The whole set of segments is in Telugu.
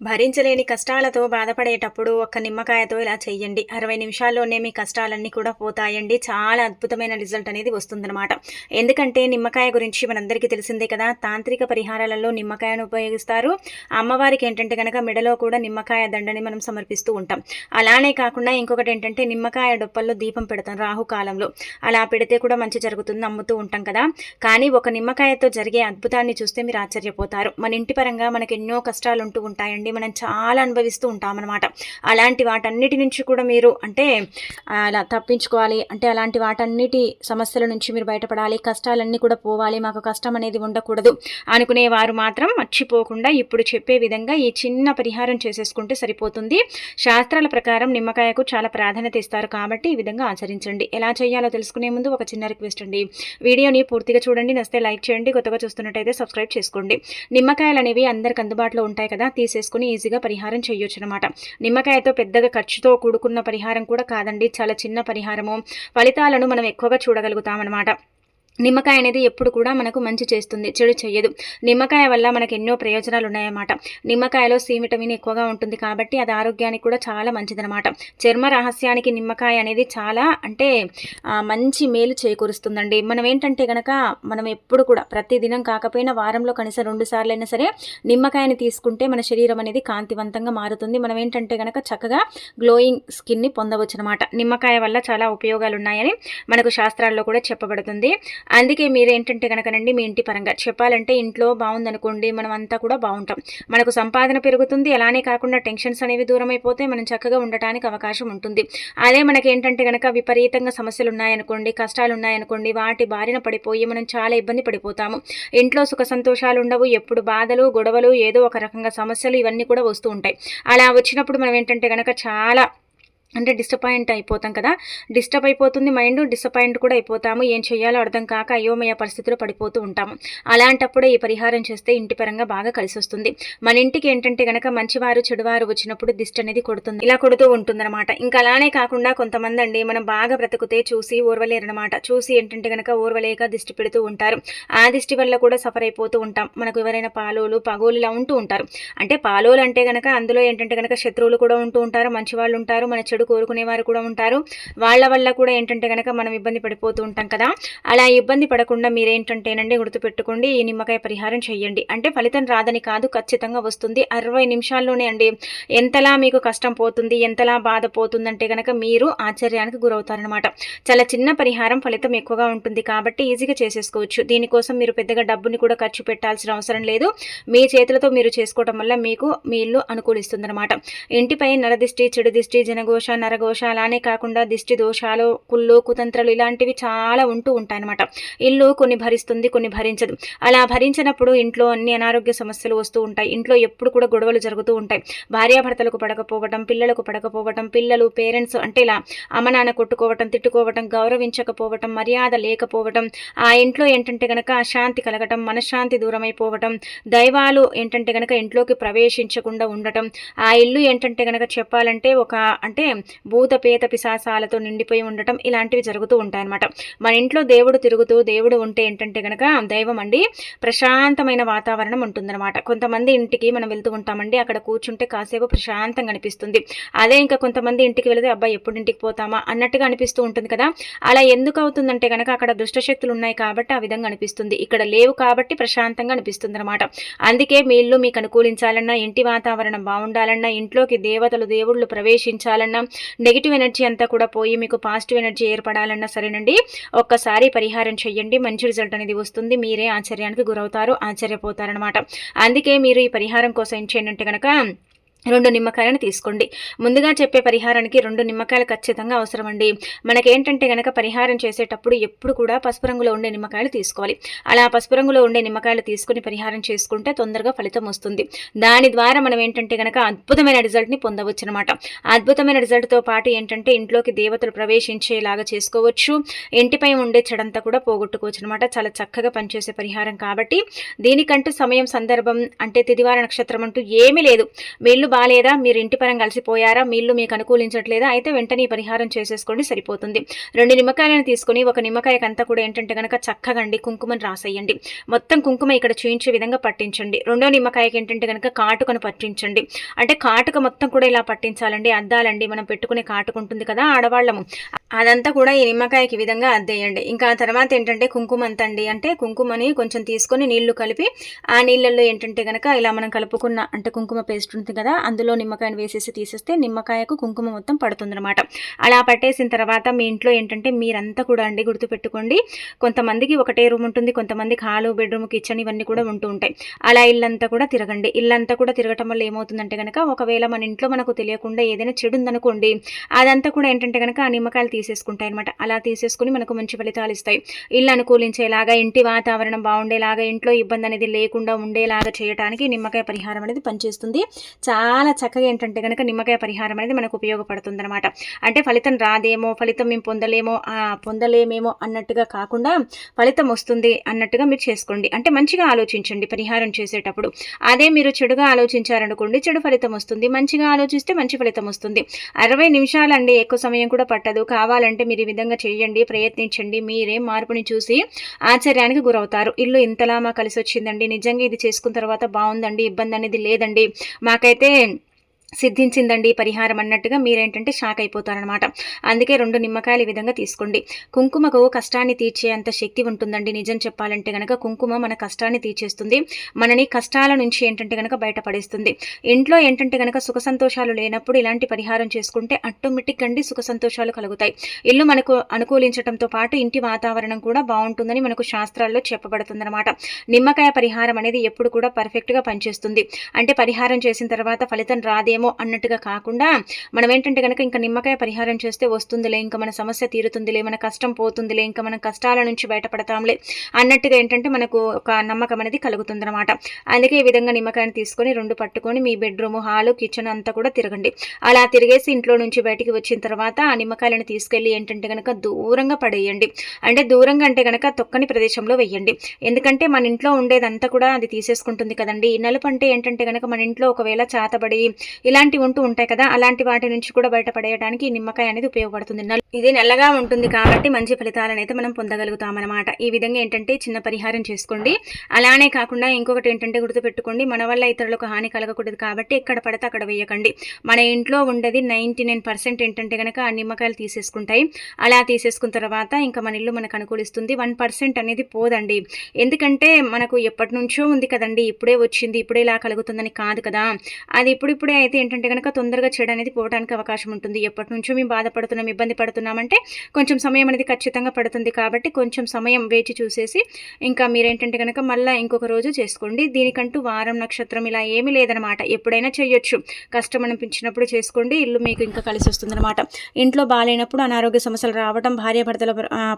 భరించలేని కష్టాలతో బాధపడేటప్పుడు ఒక్క నిమ్మకాయతో ఇలా చేయండి అరవై నిమిషాల్లోనే మీ కష్టాలన్నీ కూడా పోతాయండి. చాలా అద్భుతమైన రిజల్ట్ అనేది వస్తుందన్నమాట. ఎందుకంటే నిమ్మకాయ గురించి మనందరికీ తెలిసిందే కదా తాంత్రిక పరిహారాలలో నిమ్మకాయను ఉపయోగిస్తారు. అమ్మవారికి ఏంటంటే కనుక మెడలో కూడా నిమ్మకాయ దండని మనం సమర్పిస్తూ ఉంటాం. అలానే కాకుండా ఇంకొకటి ఏంటంటే నిమ్మకాయ డొప్పల్లో దీపం పెడతాం రాహుకాలంలో. అలా పెడితే కూడా మంచి జరుగుతుంది నమ్ముతూ ఉంటాం కదా. కానీ ఒక నిమ్మకాయతో జరిగే అద్భుతాన్ని చూస్తే మీరు ఆశ్చర్యపోతారు. మన ఇంటి పరంగా మనకు ఎన్నో కష్టాలు ఉంటూ ఉంటాయండి. మనం చాలా అనుభవిస్తూ ఉంటామన్నమాట. అలాంటి వాటన్నిటి నుంచి కూడా మీరు అంటే అలా తప్పించుకోవాలి. అంటే అలాంటి వాటన్నిటి సమస్యల నుంచి మీరు బయటపడాలి. కష్టాలన్నీ కూడా పోవాలి. మాకు కష్టం అనేది ఉండకూడదు అనుకునే వారు మాత్రం మర్చిపోకుండా ఇప్పుడు చెప్పే విధంగా ఈ చిన్న పరిహారం చేసేసుకుంటే సరిపోతుంది. శాస్త్రాల ప్రకారం నిమ్మకాయకు చాలా ప్రాధాన్యత ఇస్తారు కాబట్టి ఈ విధంగా ఆచరించండి. ఎలా చేయాలో తెలుసుకునే ముందు ఒక చిన్న రిక్వెస్ట్ అండి. వీడియోని పూర్తిగా చూడండి. నస్తే లైక్ చేయండి. కొత్తగా చూస్తున్నట్టయితే సబ్స్క్రైబ్ చేసుకోండి. నిమ్మకాయలు అనేవి అందరికి అందుబాటులో ఉంటాయి కదా తీసేసుకుని ఈజీగా పరిహారం చేయొచ్చు అనమాట నిమ్మకాయతో పెద్దగా ఖర్చుతో కూడుకున్న పరిహారం కూడా కాదండి. చాలా చిన్న పరిహారము. ఫలితాలను మనం ఎక్కువగా చూడగలుగుతామన్నమాట నిమ్మకాయ అనేది ఎప్పుడు కూడా మనకు మంచి చేస్తుంది చెడు చేయదు నిమ్మకాయ వల్ల మనకు ఎన్నో ప్రయోజనాలు ఉన్నాయన్నమాట. నిమ్మకాయలో సి విటమిన్ ఎక్కువగా ఉంటుంది కాబట్టి అది ఆరోగ్యానికి కూడా చాలా మంచిదనమాట చర్మ రహస్యానికి నిమ్మకాయ అనేది చాలా అంటే మంచి మేలు చేకూరుస్తుందండి. మనం ఏంటంటే కనుక మనం ఎప్పుడు కూడా ప్రతిదినం కాకపోయినా వారంలో కనీసం రెండు సార్లు అయినా సరే నిమ్మకాయని తీసుకుంటే మన శరీరం అనేది కాంతివంతంగా మారుతుంది. మనం ఏంటంటే కనుక చక్కగా గ్లోయింగ్ స్కిన్ని పొందవచ్చు అనమాట నిమ్మకాయ వల్ల చాలా ఉపయోగాలు ఉన్నాయని మనకు శాస్త్రాల్లో కూడా చెప్పబడుతుంది. అందుకే మీరు ఏంటంటే కనుకనండి మీ ఇంటి పరంగా చెప్పాలంటే ఇంట్లో బాగుందనుకోండి మనం అంతా కూడా బాగుంటాం మనకు సంపాదన పెరుగుతుంది అలానే కాకుండా టెన్షన్స్ అనేవి దూరం అయిపోతే మనం చక్కగా ఉండటానికి అవకాశం ఉంటుంది. అదే మనకి ఏంటంటే కనుక విపరీతంగా సమస్యలు ఉన్నాయనుకోండి కష్టాలు ఉన్నాయనుకోండి వాటి బారిన పడిపోయి మనం చాలా ఇబ్బంది పడిపోతాము. ఇంట్లో సుఖ సంతోషాలు ఉండవు ఎప్పుడు బాధలు గొడవలు ఏదో ఒక రకంగా సమస్యలు ఇవన్నీ కూడా వస్తూ ఉంటాయి. అలా వచ్చినప్పుడు మనం ఏంటంటే కనుక చాలా అంటే డిసప్పాయింట్ అయిపోతాం కదా. డిస్టర్బ్ అయిపోతుంది మైండ్ డిసప్పాయింట్ కూడా అయిపోతాము. ఏం చేయాలో అర్థం కాక అయోమయ పరిస్థితిలో పడిపోతూ ఉంటాము. అలాంటప్పుడే ఈ పరిహారం చేస్తే ఇంటి పరంగా బాగా కలిసి వస్తుంది మన ఇంటికి ఏంటంటే గనక మంచివారు చెడువారు వచ్చినప్పుడు దిష్టి అనేది కొడుతుంది. ఇలా కొడుతూ ఉంటుందన్నమాట. ఇంకా అలానే కాకుండా కొంతమంది అండి మనం బాగా బ్రతుకుతే చూసి ఓర్వలేరనమాట చూసి ఏంటంటే గనక ఓర్వలేక దిష్టి పెడుతూ ఉంటారు. ఆ దిష్టి వల్ల కూడా సఫర్ అయిపోతూ ఉంటాం. మనకు ఎవరైనా పాలోలు పగోలు ఇలా ఉంటూ ఉంటారు. అంటే పాలోలు అంటే గనక అందులో ఏంటంటే గనక శత్రువులు కూడా ఉంటూ ఉంటారు. మంచి వాళ్ళు ఉంటారు. మన చెడు కోరుకునేవారు కూడా ఉంటారు. వాళ్ళ వల్ల కూడా ఏంటంటే కనుక మనం ఇబ్బంది పడిపోతూ ఉంటాం కదా. అలా ఇబ్బంది పడకుండా మీరేంటంటేనండి గుర్తుపెట్టుకోండి ఈ నిమ్మకాయ పరిహారం చేయండి అంటే ఫలితం రాదని కాదు ఖచ్చితంగా వస్తుంది. అరవై నిమిషాల్లోనే అండి ఎంతలా మీకు కష్టం పోతుంది ఎంతలా బాధ పోతుందంటే కనుక మీరు ఆశ్చర్యానికి గురవుతారనమాట చాలా చిన్న పరిహారం ఫలితం ఎక్కువగా ఉంటుంది కాబట్టి ఈజీగా చేసేసుకోవచ్చు. దీనికోసం మీరు పెద్దగా డబ్బుని కూడా ఖర్చు పెట్టాల్సిన అవసరం లేదు. మీ చేతులతో మీరు చేసుకోవడం వల్ల మీకు మీ ఇల్లు అనుకూలిస్తుంది అనమాట ఇంటిపై నరదిష్టి చెడు దిష్టి జనఘోష నరఘోష అలానే కాకుండా దిష్టి దోషాలు కుళ్ళు కుతంత్రాలు ఇలాంటివి చాలా ఉంటూ ఉంటాయన్నమాట. ఇల్లు కొన్ని భరిస్తుంది కొన్ని భరించదు. అలా భరించినప్పుడు ఇంట్లో అన్ని అనారోగ్య సమస్యలు వస్తూ ఉంటాయి. ఇంట్లో ఎప్పుడు కూడా గొడవలు జరుగుతూ ఉంటాయి. భార్యాభర్తలకు పడకపోవటం పిల్లలకు పడకపోవటం పిల్లలు పేరెంట్స్ అంటే ఇలా అమ్మనాన్న కొట్టుకోవటం తిట్టుకోవటం గౌరవించకపోవటం మర్యాద లేకపోవటం ఆ ఇంట్లో ఏంటంటే గనక అశాంతి కలగటం మనశ్శాంతి దూరమైపోవటం దైవాలు ఏంటంటే గనక ఇంట్లోకి ప్రవేశించకుండా ఉండటం ఆ ఇల్లు ఏంటంటే గనక చెప్పాలంటే ఒక అంటే భూత పేత పిశాసాలతో నిండిపోయి ఉండటం ఇలాంటివి జరుగుతూ ఉంటాయన్నమాట. మన ఇంట్లో దేవుడు తిరుగుతూ దేవుడు ఉంటే ఏంటంటే గనక దైవం అండి ప్రశాంతమైన వాతావరణం ఉంటుందన్నమాట. కొంతమంది ఇంటికి మనం వెళ్తూ ఉంటామండి అక్కడ కూర్చుంటే కాసేపు ప్రశాంతంగా అనిపిస్తుంది. అదే ఇంకా కొంతమంది ఇంటికి వెళితే అబ్బాయి ఎప్పుడు ఇంటికి పోతామా? అన్నట్టుగా అనిపిస్తూ ఉంటుంది కదా. అలా ఎందుకు అవుతుందంటే కనుక అక్కడ దుష్టశక్తులు ఉన్నాయి కాబట్టి ఆ విధంగా అనిపిస్తుంది. ఇక్కడ లేవు కాబట్టి ప్రశాంతంగా అనిపిస్తుంది అనమాట అందుకే మీ ఇల్లు మీకు అనుకూలించాలన్నా ఇంటి వాతావరణం బాగుండాలన్నా ఇంట్లోకి దేవతలు దేవుళ్ళు ప్రవేశించాలన్నా నెగిటివ్ ఎనర్జీ అంతా కూడా పోయి మీకు పాజిటివ్ ఎనర్జీ ఏర్పడాలన్నా సరేనండి. ఒక్కసారి పరిహారం చేయండి మంచి రిజల్ట్ అనేది వస్తుంది. మీరే ఆశ్చర్యానికి గురవుతారు ఆశ్చర్యపోతారనమాట అందుకే మీరు ఈ పరిహారం కోసం ఏం చేయండి కనుక రెండు నిమ్మకాయలను తీసుకోండి. ముందుగా చెప్పే పరిహారానికి రెండు నిమ్మకాయలు ఖచ్చితంగా అవసరమండి. మనకేంటంటే గనక పరిహారం చేసేటప్పుడు ఎప్పుడు కూడా పసుపు రంగులో ఉండే నిమ్మకాయలు తీసుకోవాలి. అలా పసుపు రంగులో ఉండే నిమ్మకాయలు తీసుకుని పరిహారం చేసుకుంటే తొందరగా ఫలితం వస్తుంది. దాని ద్వారా మనం ఏంటంటే గనక అద్భుతమైన రిజల్ట్ని పొందవచ్చు అనమాట అద్భుతమైన రిజల్ట్తో పాటు ఏంటంటే ఇంట్లోకి దేవతలు ప్రవేశించేలాగా చేసుకోవచ్చు. ఇంటిపై ఉండే చెడంతా కూడా పోగొట్టుకోవచ్చు అనమాట చాలా చక్కగా పనిచేసే పరిహారం కాబట్టి దీనికంటూ సమయం సందర్భం అంటే తిదివార నక్షత్రం అంటూ ఏమీ లేదు. వీళ్ళు బాగాలేదా మీరు ఇంటి పరం కలిసిపోయారా? మీ ఇల్లు మీకు అనుకూలించట్లేదా? అయితే వెంటనే పరిహారం చేసేసుకోండి సరిపోతుంది. రెండు నిమ్మకాయలను తీసుకుని ఒక నిమ్మకాయకంతా కూడా ఏంటంటే కనుక చక్కగండి కుంకుమని రాసేయండి. మొత్తం కుంకుమ ఇక్కడ చూయించే విధంగా పట్టించండి. రెండో నిమ్మకాయకి ఏంటంటే కనుక కాటుకను పట్టించండి. అంటే కాటుక మొత్తం కూడా ఇలా పట్టించాలండి అద్దాలండి మనం పెట్టుకునే కాటుక ఉంటుంది కదా ఆడవాళ్ళము. అదంతా కూడా ఈ నిమ్మకాయకి విధంగా అద్దేయండి. ఇంకా తర్వాత ఏంటంటే కుంకుమ అంతండి. అంటే కుంకుమని కొంచెం తీసుకొని నీళ్ళు కలిపి ఆ నీళ్ళల్లో ఏంటంటే కనుక ఇలా మనం కలుపుకున్న అంటే కుంకుమ పేస్ట్ ఉంటుంది కదా అందులో నిమ్మకాయను వేసేసి తీసేస్తే నిమ్మకాయకు కుంకుమ మొత్తం పడుతుందన్నమాట. అలా పట్టేసిన తర్వాత మీ ఇంట్లో ఏంటంటే మీరంతా కూడా అండి గుర్తుపెట్టుకోండి. కొంతమందికి ఒకటే రూమ్ ఉంటుంది కొంతమందికి హాలు బెడ్రూమ్ కిచెన్ ఇవన్నీ కూడా ఉంటూ ఉంటాయి. అలా ఇల్లంతా కూడా తిరగండి. ఇల్లంతా కూడా తిరగటం వల్ల ఏమవుతుందంటే కనుక ఒకవేళ మన ఇంట్లో మనకు తెలియకుండా ఏదైనా చెడు ఉందనుకోండి అదంతా కూడా ఏంటంటే కనుక ఆ నిమ్మకాయలు తీసేసుకుంటాయి అనమాట అలా తీసేసుకుని మనకు మంచి ఫలితాలు ఇస్తాయి. ఇల్లు అనుకూలించేలాగా ఇంటి వాతావరణం బాగుండేలాగా ఇంట్లో ఇబ్బంది అనేది లేకుండా ఉండేలాగా చేయడానికి నిమ్మకాయ పరిహారం అనేది పనిచేస్తుంది. చాలా చక్కగా ఏంటంటే కనుక నిమ్మకాయ పరిహారం అనేది మనకు ఉపయోగపడుతుంది అనమాట అంటే ఫలితం రాదేమో ఫలితం మేము పొందలేమో పొందలేమేమో అన్నట్టుగా కాకుండా ఫలితం వస్తుంది అన్నట్టుగా మీరు చేసుకోండి. అంటే మంచిగా ఆలోచించండి పరిహారం చేసేటప్పుడు. అదే మీరు చెడుగా ఆలోచించారనుకోండి చెడు ఫలితం వస్తుంది. మంచిగా ఆలోచిస్తే మంచి ఫలితం వస్తుంది. అరవై నిమిషాలండి ఎక్కువ సమయం కూడా పట్టదు. కావాలంటే మీరు ఈ విధంగా చేయండి ప్రయత్నించండి. మీరే మార్పుని చూసి ఆశ్చర్యానికి గురవుతారు. ఇల్లు ఇంతలా మా కలిసి వచ్చిందండి నిజంగా ఇది చేసుకున్న తర్వాత బాగుందండి ఇబ్బంది అనేది లేదండి. మాకైతే సిద్ధించిందండి పరిహారం అన్నట్టుగా మీరేంటంటే షాక్ అయిపోతారనమాట అందుకే రెండు నిమ్మకాయలు ఈ విధంగా తీసుకోండి. కుంకుమకు కష్టాన్ని తీర్చే అంత శక్తి ఉంటుందండి నిజం చెప్పాలంటే గనక కుంకుమ మన కష్టాన్ని తీర్చేస్తుంది. మనని కష్టాల నుంచి ఏంటంటే గనక బయటపడేస్తుంది. ఇంట్లో ఏంటంటే గనక సుఖ సంతోషాలు లేనప్పుడు ఇలాంటి పరిహారం చేసుకుంటే ఆటోమేటిక్ అండి సుఖ సంతోషాలు కలుగుతాయి. ఇల్లు మనకు అనుకూలించడంతో పాటు ఇంటి వాతావరణం కూడా బాగుంటుందని మనకు శాస్త్రాల్లో చెప్పబడుతుందన్నమాట. నిమ్మకాయ పరిహారం అనేది ఎప్పుడు కూడా పర్ఫెక్ట్గా పనిచేస్తుంది. అంటే పరిహారం చేసిన తర్వాత ఫలితం రాదే ఏమో అన్నట్టుగా కాకుండా మనం ఏంటంటే కనుక ఇంకా నిమ్మకాయ పరిహారం చేస్తే వస్తుందిలే ఇంకా మన సమస్య తీరుతుందిలే మన కష్టం పోతుందిలే ఇంకా మన కష్టాల నుంచి బయటపడతాంలే అన్నట్టుగా ఏంటంటే మనకు ఒక నమ్మకం అనేది కలుగుతుందన్నమాట. అందుకే ఈ విధంగా నిమ్మకాయని తీసుకొని రెండు పట్టుకొని మీ బెడ్రూమ్ హాలు కిచెన్ అంతా కూడా తిరగండి. అలా తిరిగేసి ఇంట్లో నుంచి బయటికి వచ్చిన తర్వాత ఆ నిమ్మకాయలను తీసుకెళ్ళి ఏంటంటే కనుక దూరంగా పడేయండి. అంటే దూరంగా అంటే కనుక తొక్కని ప్రదేశంలో వెయ్యండి. ఎందుకంటే మన ఇంట్లో ఉండేదంతా కూడా అది తీసేసుకుంటుంది కదండి. నలుపు అంటే ఏంటంటే కనుక మన ఇంట్లో ఒకవేళ చాతబడి ఇలాంటివి ఉంటూ ఉంటాయి కదా అలాంటి వాటి నుంచి కూడా బయటపడేయడానికి నిమ్మకాయ అనేది ఉపయోగపడుతుంది. ఇది నల్లగా ఉంటుంది కాబట్టి మంచి ఫలితాలను అయితే మనం పొందగలుగుతామన్నమాట. ఈ విధంగా ఏంటంటే చిన్న పరిహారం చేసుకోండి. అలానే కాకుండా ఇంకొకటి ఏంటంటే గుర్తుపెట్టుకోండి మన వల్ల ఇతరులకు హాని కలగకూడదు కాబట్టి ఎక్కడ పడితే అక్కడ వేయకండి. మన ఇంట్లో ఉండేది నైంటీ నైన్ పర్సెంట్ ఏంటంటే కనుక ఆ నిమ్మకాయలు తీసేసుకుంటాయి. అలా తీసేసుకున్న తర్వాత ఇంకా మన ఇల్లు మనకు అనుకూలిస్తుంది. వన్ పర్సెంట్ అనేది పోదండి. ఎందుకంటే మనకు ఎప్పటి నుంచో ఉంది కదండి. ఇప్పుడే వచ్చింది ఇప్పుడే ఇలా కలుగుతుందని కాదు కదా. అది ఇప్పుడిప్పుడే అయితే ఏంటంటే కనుక తొందరగా చెడు అనేది పోవడానికి అవకాశం ఉంటుంది. ఎప్పటి నుంచో మేము బాధపడుతున్నాం ఇబ్బంది పడుతున్నామంటే కొంచెం సమయం అనేది ఖచ్చితంగా పడుతుంది కాబట్టి కొంచెం సమయం వేచి చూసేసి ఇంకా మీరేంటంటే కనుక మళ్ళీ ఇంకొక రోజు చేసుకోండి. దీనికంటూ వారం నక్షత్రం ఇలా ఏమీ లేదనమాట ఎప్పుడైనా చేయొచ్చు. కష్టం అనిపించినప్పుడు చేసుకోండి. ఇల్లు మీకు ఇంకా కలిసి వస్తుందన్నమాట. ఇంట్లో బాగాలేనప్పుడు అనారోగ్య సమస్యలు రావటం భార్యాభర్తల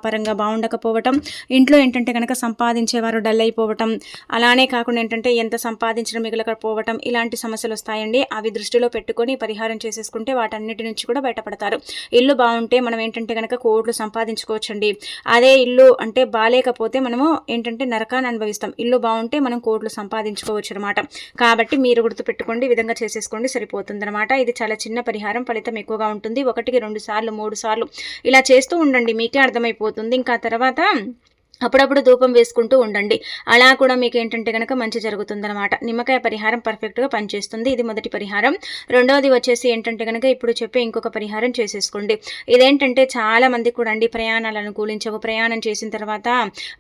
పరంగా బాగుండకపోవటం ఇంట్లో ఏంటంటే కనుక సంపాదించేవారు డల్ అయిపోవటం అలానే కాకుండా ఏంటంటే ఎంత సంపాదించడం మిగలకపోవటం ఇలాంటి సమస్యలు వస్తాయండి. అవి దృష్టిలో పెట్టుకొని పరిహారం చేసేసుకుంటే వాటన్నిటి నుంచి కూడా బయటపడతారు. ఇల్లు బాగుంటే మనం ఏంటంటే కనుక కోట్లు సంపాదించుకోవచ్చండి. అదే ఇల్లు అంటే బాగాలేకపోతే మనము ఏంటంటే నరకాన్ని అనుభవిస్తాం. ఇల్లు బాగుంటే మనం కోట్లు సంపాదించుకోవచ్చు అనమాట కాబట్టి మీరు గుర్తుపెట్టుకోండి ఈ విధంగా చేసేసుకోండి సరిపోతుంది అనమాట ఇది చాలా చిన్న పరిహారం ఫలితం ఎక్కువగా ఉంటుంది. ఒకటికి రెండు సార్లు మూడు సార్లు ఇలా చేస్తూ ఉండండి. మీకే అర్థమైపోతుంది. ఇంకా తర్వాత అప్పుడప్పుడు ధూపం వేసుకుంటూ ఉండండి. అలా కూడా మీకు ఏంటంటే కనుక మంచి జరుగుతుందనమాట నిమ్మకాయ పరిహారం పర్ఫెక్ట్గా పనిచేస్తుంది. ఇది మొదటి పరిహారం. రెండవది వచ్చేసి ఏంటంటే కనుక ఇప్పుడు చెప్పే ఇంకొక పరిహారం చేసేసుకోండి. ఇదేంటంటే చాలా మంది కూడా అండి ప్రయాణాలు అనుకూలించవు. ప్రయాణం చేసిన తర్వాత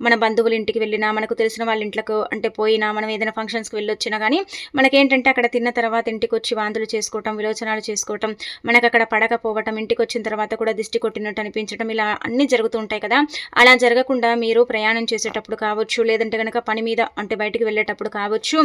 మన బంధువుల ఇంటికి వెళ్ళినా మనకు తెలిసిన వాళ్ళ ఇంట్లకు అంటే పోయినా మనం ఏదైనా ఫంక్షన్స్కి వెళ్ళొచ్చినా కానీ మనకేంటంటే అక్కడ తిన్న తర్వాత ఇంటికి వచ్చి వాంతులు చేసుకోవటం విలోచనాలు చేసుకోవటం మనకు అక్కడ పడకపోవటం ఇంటికి వచ్చిన తర్వాత కూడా దిష్టి కొట్టినట్టు అనిపించడం ఇలా అన్నీ జరుగుతూ ఉంటాయి కదా. అలా జరగకుండా మీరు ప్రయాణం చేసేటప్పుడు కావచ్చు లేదంటే కనుక పని మీద అంటే బయటికి వెళ్ళేటప్పుడు కావచ్చు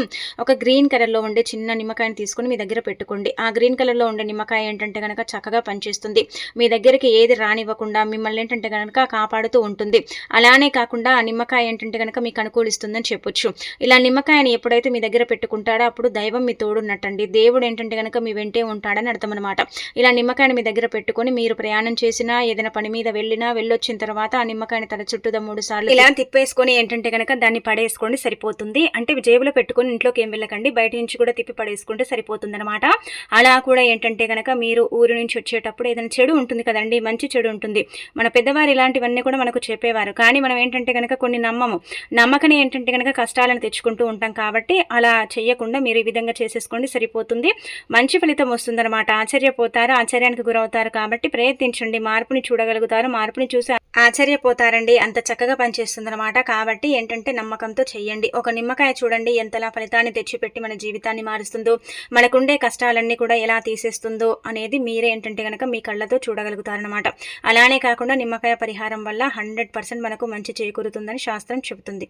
ఒక గ్రీన్ కలర్లో ఉండే చిన్న నిమ్మకాయని తీసుకుని మీ దగ్గర పెట్టుకోండి. ఆ గ్రీన్ కలర్లో ఉండే నిమ్మకాయ ఏంటంటే కనుక చక్కగా పనిచేస్తుంది. మీ దగ్గరికి ఏది రానివ్వకుండా మిమ్మల్ని ఏంటంటే కనుక కాపాడుతూ ఉంటుంది. అలానే కాకుండా ఆ నిమ్మకాయ ఏంటంటే కనుక మీకు అనుకూలిస్తుందని చెప్పొచ్చు. ఇలా నిమ్మకాయని ఎప్పుడైతే మీ దగ్గర పెట్టుకుంటాడో అప్పుడు దైవం మీ తోడున్నట్టండి. దేవుడు ఏంటంటే కనుక మీ వెంటే ఉంటాడని అర్థం అనమాట ఇలా నిమ్మకాయని మీ దగ్గర పెట్టుకొని మీరు ప్రయాణం చేసినా ఏదైనా పని మీద వెళ్ళినా వెళ్ళొచ్చిన తర్వాత ఆ నిమ్మకాయని తల చుట్టూ మూడు సార్లు ఇలా తిప్పేసుకొని ఏంటంటే కనుక దాన్ని పడేసుకోండి సరిపోతుంది. అంటే జేబులో పెట్టుకొని ఇంట్లోకి ఏం వెళ్ళకండి బయట నుంచి కూడా తిప్పి పడేసుకుంటే సరిపోతుంది అనమాట అలా కూడా ఏంటంటే కనుక మీరు ఊరు నుంచి వచ్చేటప్పుడు ఏదైనా చెడు ఉంటుంది కదండి మంచి చెడు ఉంటుంది. మన పెద్దవారు ఇలాంటివన్నీ కూడా మనకు చెప్పేవారు. కానీ మనం ఏంటంటే కనుక కొన్ని నమ్మము. నమ్మకనే ఏంటంటే కనుక కష్టాలను తెచ్చుకుంటూ ఉంటాం కాబట్టి అలా చేయకుండా మీరు ఈ విధంగా చేసేసుకోండి సరిపోతుంది. మంచి ఫలితం వస్తుందన్నమాట. ఆశ్చర్యపోతారు ఆశ్చర్యానికి గురవుతారు కాబట్టి ప్రయత్నించండి. మార్పుని చూడగలుగుతారు మార్పుని చూసి ఆశ్చర్యపోతారండి. అంత చక్కగా పనిచేస్తుందన్నమాట. కాబట్టి ఏంటంటే నమ్మకంతో చెయ్యండి. ఒక నిమ్మకాయ చూడండి ఎంతలా ఫలితాన్ని తెచ్చిపెట్టి మన జీవితాన్ని మారుస్తుందో మనకుండే కష్టాలన్నీ కూడా ఎలా తీసేస్తుందో అనేది మీరే ఏంటంటే కనుక మీ కళ్ళతో చూడగలుగుతారనమాట అలానే కాకుండా నిమ్మకాయ పరిహారం వల్ల హండ్రెడ్ మనకు మంచి చేకూరుతుందని శాస్త్రం చెబుతుంది.